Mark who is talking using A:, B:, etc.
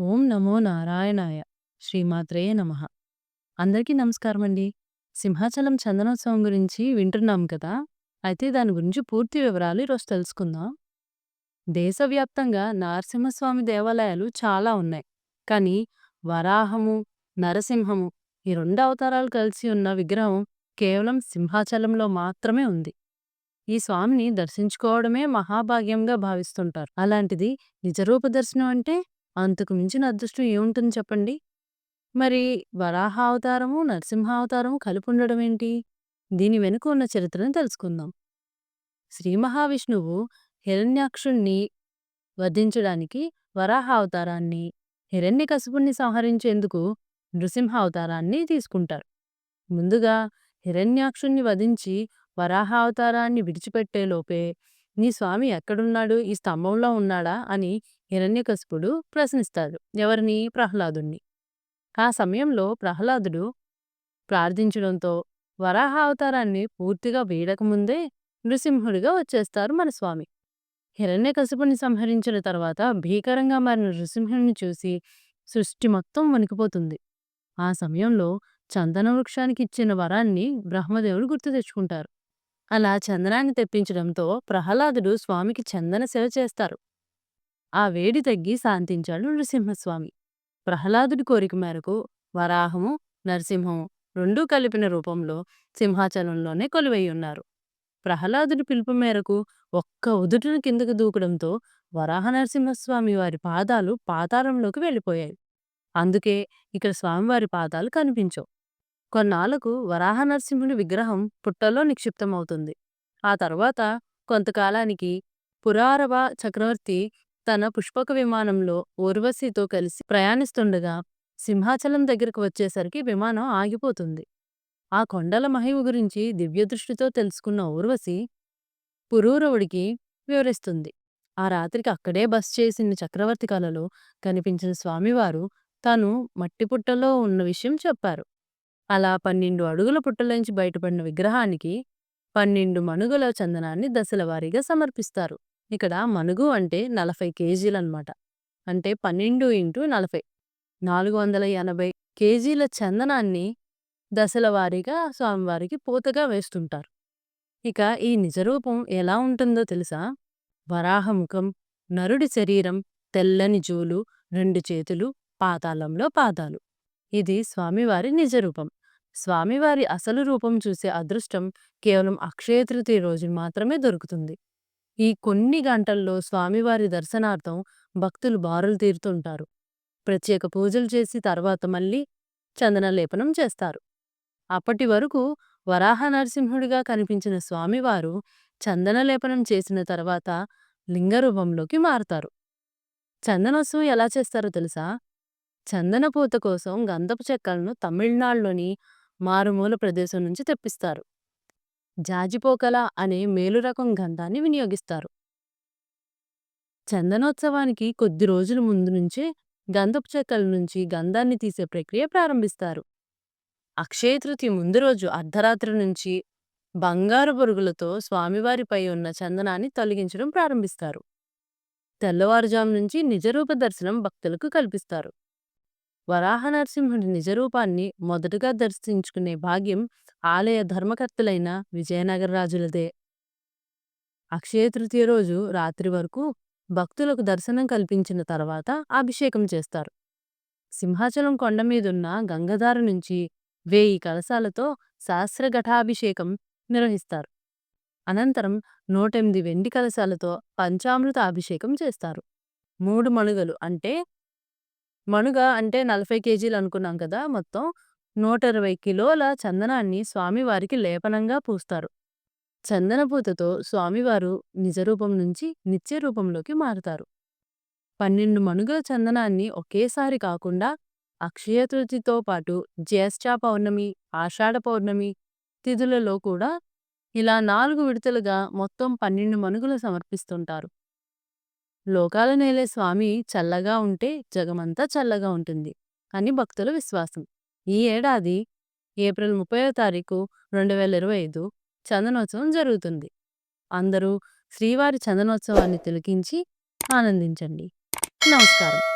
A: ఓం నమో నారాయణాయ. శ్రీమాత్రే నమః. అందరికీ నమస్కారమండి. సింహాచలం చందనోత్సవం గురించి వింటున్నాం కదా! అయితే దాని గురించి పూర్తి వివరాలు ఈరోజు తెలుసుకుందాం. దేశవ్యాప్తంగా నరసింహస్వామి దేవాలయాలు చాలా ఉన్నాయి. కానీ వరాహము, నరసింహము ఈ రెండు అవతారాలు కలిసి ఉన్న విగ్రహం కేవలం సింహాచలంలో మాత్రమే ఉంది. ఈ స్వామిని దర్శించుకోవడమే మహాభాగ్యంగా భావిస్తుంటారు. అలాంటిది నిజరూప దర్శనం అంటే అంతకు మించిన అదృష్టం ఏముంటుంది చెప్పండి? మరి వరాహ అవతారము, నరసింహావతారము కలిపి ఉండడం ఏంటి? దీని వెనుక ఉన్న చరిత్రను తెలుసుకుందాం. శ్రీ మహావిష్ణువు హిరణ్యాక్షుణ్ణి వధించడానికి వరాహ అవతారాన్ని, హిరణ్యకశిపుణ్ణి సంహరించేందుకు నృసింహావతారాన్ని తీసుకుంటారు. ముందుగా హిరణ్యాక్షుణ్ణి వధించి వరాహావతారాన్ని విడిచిపెట్టేలోపే నీ స్వామి ఎక్కడున్నాడు? ఈ స్తంభంలో ఉన్నాడా? అని హిరణ్యకశిపుడు ప్రశ్నిస్తాడు. ఎవరిని? ప్రహ్లాదుణ్ణి. ఆ సమయంలో ప్రహ్లాదుడు ప్రార్థించడంతో వరాహ అవతారాన్ని పూర్తిగా వీడకముందే నృసింహుడిగా వచ్చేస్తారు మన స్వామి. హిరణ్యకశిపుని సంహరించిన తర్వాత భీకరంగా మారిన నృసింహుడిని చూసి సృష్టి మొత్తం వణికిపోతుంది. ఆ సమయంలో చందన వృక్షానికి ఇచ్చిన వరాన్ని బ్రహ్మదేవుడు గుర్తు తెచ్చుకుంటారు. అలా చందనాన్ని తెప్పించడంతో ప్రహ్లాదుడు స్వామికి చందన సేవ చేస్తారు. ఆ వేడి తగ్గి శాంతించాడు నృసింహస్వామి. ప్రహ్లాదుడి కోరిక మేరకు వరాహము, నరసింహము రెండూ కలిపిన రూపంలో సింహాచలంలోనే కొలువై ఉన్నారు. ప్రహ్లాదుడి పిలుపు మేరకు ఒక్క ఉదుటున కిందకు దూకడంతో వరాహ నరసింహస్వామి వారి పాదాలు పాతాళంలోకి వెళ్ళిపోయాయి. అందుకే ఇక్కడ స్వామివారి పాదాలు కనిపించవు. కొన్నాళ్ళకు వరాహనరసింహుడి విగ్రహం పుట్టలో నిక్షిప్తమవుతుంది. ఆ తర్వాత కొంతకాలానికి పురారవ చక్రవర్తి తన పుష్పక విమానంలో ఊర్వశితో కలిసి ప్రయాణిస్తుండగా సింహాచలం దగ్గరకు వచ్చేసరికి విమానం ఆగిపోతుంది. ఆ కొండల మహిమ గురించి దివ్యదృష్టితో తెలుసుకున్న ఊర్వశి పురూరవుడికి వివరిస్తుంది. ఆ రాత్రికి అక్కడే బస్ చేసిన చక్రవర్తి కలలో కనిపించిన స్వామివారు తాను మట్టిపుట్టలో ఉన్న విషయం చెప్పారు. అలా పన్నెండు అడుగుల పుట్టలోంచి బయటపడిన విగ్రహానికి పన్నెండు మణుగుల చందనాన్ని దశలవారీగా సమర్పిస్తారు. ఇక్కడ మణుగు అంటే నలభై కేజీలన్నమాట. అంటే పన్నెండు ఇంటూ నలభై నాలుగు వందల ఎనభై కేజీల చందనాన్ని దశలవారీగా స్వామివారికి పూతగా వేస్తుంటారు. ఇక ఈ నిజరూపం ఎలా ఉంటుందో తెలుసా? వరాహముఖం, నరుడి శరీరం, తెల్లని జూలు, రెండు చేతులు, పాతాళంలో పాదాలు. ఇది స్వామివారి నిజరూపం. స్వామివారి అసలు రూపం చూసే అదృష్టం కేవలం అక్షయ తృతీయ రోజు మాత్రమే దొరుకుతుంది. ఈ కొన్ని గంటల్లో స్వామివారి దర్శనార్థం భక్తులు బారులు తీరుతుంటారు. ప్రత్యేక పూజలు చేసి తర్వాత మళ్ళీ చందనలేపనం చేస్తారు. అప్పటి వరకు వరాహ నరసింహుడిగా కనిపించిన స్వామివారు చందనలేపనం చేసిన తర్వాత లింగరూపంలోకి మారతారు. చందనోత్సవం ఎలా చేస్తారో తెలుసా? చందనపూత కోసం గంధపు చెక్కలను తమిళనాడులోని మారుమూల ప్రదేశం నుంచి తెప్పిస్తారు. జాజిపోకల అనే మేలురకం గంధాన్ని వినియోగిస్తారు. చందనోత్సవానికి కొద్ది రోజుల ముందు నుంచే గంధపు చెక్కల నుంచి గంధాన్ని తీసే ప్రక్రియ ప్రారంభిస్తారు. అక్షయ తృతీయ ముందు రోజు అర్ధరాత్రి నుంచి బంగారు బొరుగులతో స్వామివారిపై ఉన్న చందనాన్ని తొలగించడం ప్రారంభిస్తారు. తెల్లవారుజాము నుంచి నిజరూప దర్శనం భక్తులకు కల్పిస్తారు. వరాహ నరసింహుడి నిజరూపాన్ని మొదటగా దర్శించుకునే భాగ్యం ఆలయ ధర్మకర్తలైన విజయనగర రాజులదే. అక్షయ తృతీయ రోజు రాత్రి వరకు భక్తులకు దర్శనం కల్పించిన తర్వాత అభిషేకం చేస్తారు. సింహాచలం కొండ మీదున్న గంగధార నుంచి వేయి కలశాలతో సహస్రఘటాభిషేకం నిర్వహిస్తారు. అనంతరం నూటెనిమిది వెండి కలశాలతో పంచామృత అభిషేకం చేస్తారు. మూడు మణుగలు అంటే మణుగ అంటే నలభై కేజీలు అనుకున్నాం కదా మొత్తం నూట ఇరవై కిలోల చందనాన్ని స్వామివారికి లేపనంగా పూస్తారు. చందనపూతతో స్వామివారు నిజరూపం నుంచి నిత్య రూపంలోకి మారుతారు. పన్నెండు మణుగుల చందనాన్ని ఒకేసారి కాకుండా అక్షయ పాటు జ్యేష్ఠ పౌర్ణమి, ఆషాఢ పౌర్ణమి తిథులలో కూడా ఇలా నాలుగు విడతలుగా మొత్తం పన్నెండు మణుగులు సమర్పిస్తుంటారు. లోకాల నేలే స్వామి చల్లగా ఉంటే జగమంతా చల్లగా ఉంటుంది అని భక్తుల విశ్వాసం. ఈ ఏడాది ఏప్రిల్ ముప్పై తారీఖు రెండు వేల ఇరవై ఐదు చందనోత్సవం జరుగుతుంది. అందరూ శ్రీవారి చందనోత్సవాన్ని తిలకించి ఆనందించండి. నమస్కారం.